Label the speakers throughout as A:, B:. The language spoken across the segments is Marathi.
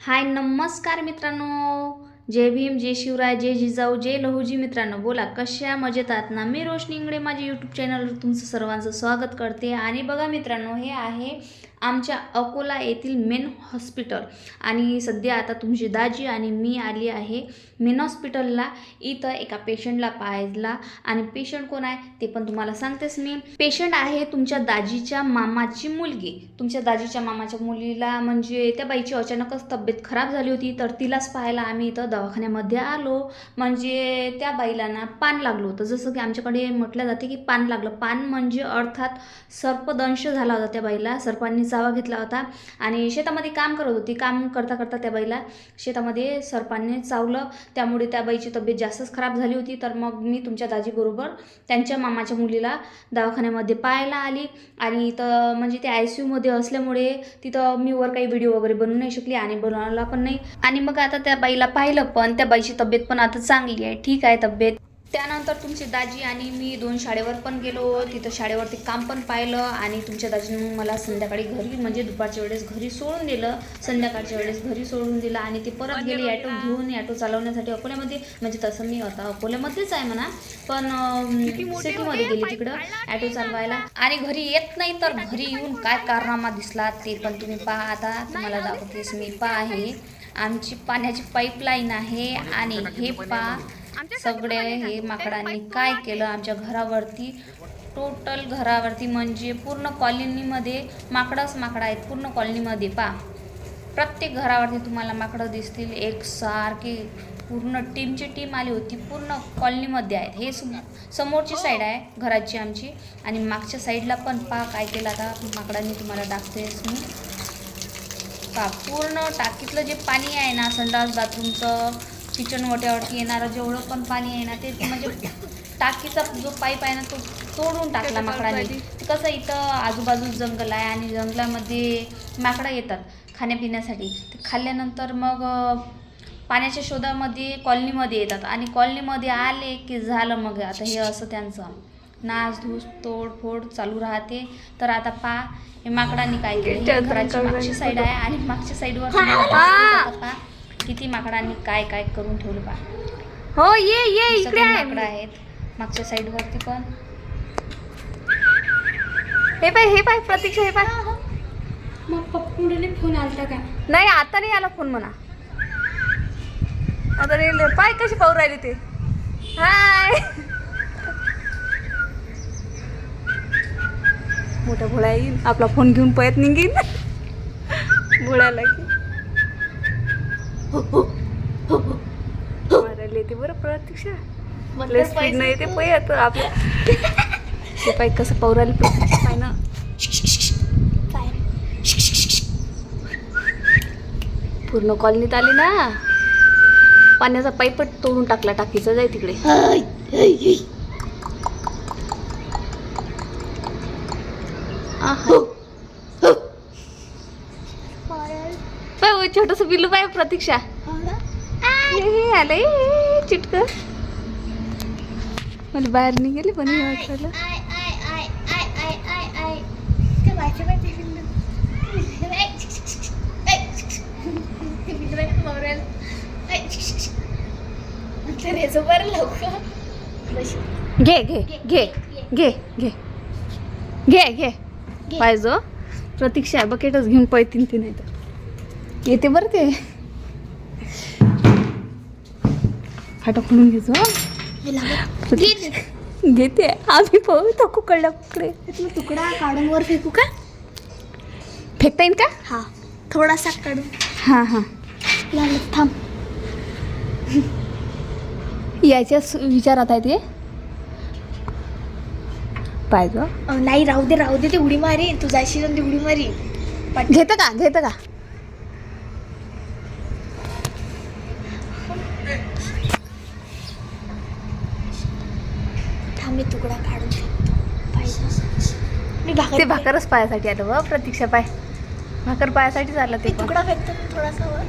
A: हाय नमस्कार मित्रांनो. जय भीम जय शिवराय जय जिजाऊ जय लहुजी मित्रांनो. बोला कशा मजेत आहात ना? मी रोशनी इंगडे माझ्या यूट्यूब चॅनलवर तुमचं सर्वांचं स्वागत करते. आणि बघा मित्रांनो हे आहे आमच्या अकोला येथील मेन हॉस्पिटल. आणि सध्या आता तुमची दाजी आणि मी आली आहे मेन हॉस्पिटलला. इथं एका पेशंटला पाहायला. आणि पेशंट कोण आहे ते पण तुम्हाला सांगतेच मी. पेशंट आहे तुमच्या दाजीच्या मामाची मुलगी. तुमच्या दाजीच्या मामाच्या मुलीला म्हणजे त्या बाईची अचानकच तब्येत खराब झाली होती. तर तिलाच पाहायला आम्ही इथं दवाखान्यामध्ये आलो. म्हणजे त्या बाईला ना पान लागलं होतं. जसं की आमच्याकडे म्हटलं जाते की पान लागलं. पान म्हणजे अर्थात सर्पदंश झाला होता त्या बाईला. सर्पांनी जावा घेतला होता. आणि शेतामध्ये काम करत होती. काम करता करता त्या बाईला शेतामध्ये सरपाने चावलं. त्यामुळे त्या बाईची तब्येत जास्तच खराब झाली होती. तर मग मी तुमच्या दाजीबरोबर त्यांच्या मामाच्या मुलीला दवाखान्यामध्ये पाहायला आली. आणि इथं म्हणजे ते आय सी यूमध्ये असल्यामुळे तिथं मी वर काही व्हिडिओ वगैरे बनवू नाही शकली आणि बनवला पण नाही. आणि मग आता त्या बाईला पाहिलं पण त्या बाईची तब्येत पण आता चांगली आहे. ठीक आहे तब्येत. त्यानंतर तुमची दाजी आणि मी दोन शाळेवर पण गेलो. तिथं शाळेवरती काम पण पाहिलं आणि तुमच्या दाजीनं मला संध्याकाळी घरी म्हणजे दुपारच्या वेळेस घरी सोडून दिलं. संध्याकाळच्या वेळेस घरी सोडून दिलं आणि ते परत गेले ॲटो घेऊन ॲटो चालवण्यासाठी अकोल्यामध्ये. म्हणजे तसं मी आता अकोल्यामध्येच आहे म्हणा. पण सिटीमध्ये गेली तिकडं ॲटो चालवायला. आणि घरी येत नाही तर घरी येऊन काय कारनामा दिसला ते पण तुम्ही पहा आता. तुम्हाला दाखवतेस मी. पहा हे. आमची पाण्याची पाईपलाईन आहे आणि हे पहा. सगळे हे माकडांनी काय केलं आमच्या घरावरती? टोटल घरावरती म्हणजे पूर्ण कॉलनीमध्ये माकडंच माकडं आहेत पूर्ण कॉलनीमध्ये. पा. प्रत्येक घरावरती तुम्हाला माकडं दिसतील. एक सारखी पूर्ण टीमची टीम आली होती. पूर्ण कॉलनीमध्ये आहेत. हे सम समोरची साईड आहे घराची आमची. आणि मागच्या साईडला पण पा काय केलं आता? माकडांनी तुम्हाला दाखतेस मी. पा पूर्ण टाकीतलं जे पाणी आहे ना संडास बाथरूमचं किचन वट्यावरती येणारं जेवढं पण पाणी आहे ना ते म्हणजे टाकीचा जो पाईप आहे ना तो तोडून टाकला माकडाने. कसं इथं आजूबाजू जंगल आहे आणि जंगलामध्ये माकडं येतात खाण्यापिण्यासाठी. ते खाल्ल्यानंतर मग पाण्याच्या शोधामध्ये कॉलनीमध्ये येतात आणि कॉलनीमध्ये आले की झालं मग आता हे असं त्यांचं. नाच धूस तोड फोड चालू राहते. तर आता पा हे माकडांनी काय केलं? घराची मागची साईड आहे आणि मागच्या साईडवर पहा किती माकडांनी काय काय करून ठेवलं पा
B: हो ये ये इकडे आहे.
A: माकडं आहेत. मागच्या साईडवरती पण.
B: हे पाय हे पाय प्रतीक्षा हे पाय.
C: मग पप्पूने फोन आलता का?
B: नाही आता नाही आला फोन म्हणा. आता नाही पाय कशी पाहू राहिली ते? हाय. मोठा भोळा येईल. आपला फोन घेऊन पळत निघीन. भोळ्याला मारायला येते बरं प्रतीक्षा. लय स्पीड नाही येते पळत आपल्या. ते पाय कसं पाहू राहिली प्रतीक्षा पाय ना. पूर्ण कॉलनीत आली ना. पाण्याचा पाईपच तोडून टाकला टाकीचा जाय तिकडे. छोटस बिलू बाय प्रतीक्षा हे हे आलंय चिटक. मला बाहेर निघाली पण हे वाटलं घे घे घे घे घे. घे घे. पाहिजो हो. प्रतीक्षा बकेटच घेऊन पळतीन ती नाही तर येते बरं ते. फाटा खोलून घेतो. घेते. आम्ही पाहू तो कुकडल्या कुकडे.
C: तुकडा काढून वर फेकू का?
B: फेकता येईल का?
C: हा. थोडासा काढून.
B: हां हां.
C: लागलं थांब.
B: याच्याच विचारात आहे ते. पाहिजे
C: नाही राहू दे राहू दे ते उडी मारी तू जायशी ती उडी मारी
B: घेतं का? घेतं का?
C: मी तुकडा काढून पाहिजे. मी भाकर
B: ते भाकरच पायासाठी आलं व प्रतीक्षा पाय. भाकर पायासाठी झालं ते
C: तुकडा फेकतो थोडासा वर.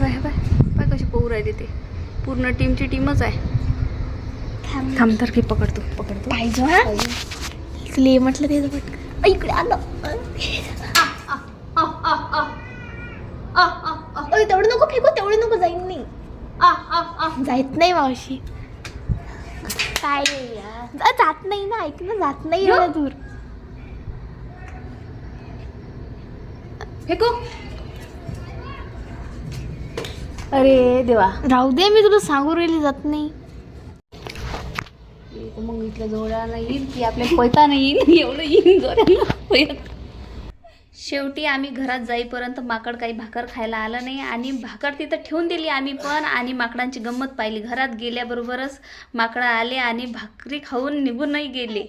B: बाय बाय कशी पोहू राहिली ते. पूर्ण टीमची टीमच आहे.
C: थांब.
B: तर की पकडतो पकडतो.
C: पाहिजे ले म्हटलं ते इकडे आलं
B: तेवढं नको फेकू तेवढं नको जाईन नाही
C: जायत नाही मावशी. काय. जा- जात नाही ना ऐक ना जात नाही एवढं दूर.
B: फेकू? अरे देवा.
C: राहू दे मी तुला सांगू राहिली जात नाही.
B: मग इथल्या जोड्याला येईल की आपल्या पैता नाही येईल? एवढं येईल जोड्याला
A: शेवटी आम्ही घरात जाईपर्यंत माकड काही भाकर खायला आलं नाही आणि भाकर तिथं ठेवून दिली आम्ही पण आणि माकडांची गंमत पाहिली. घरात गेल्याबरोबरच माकडं आले आणि भाकरी खाऊन निघूनही गेले.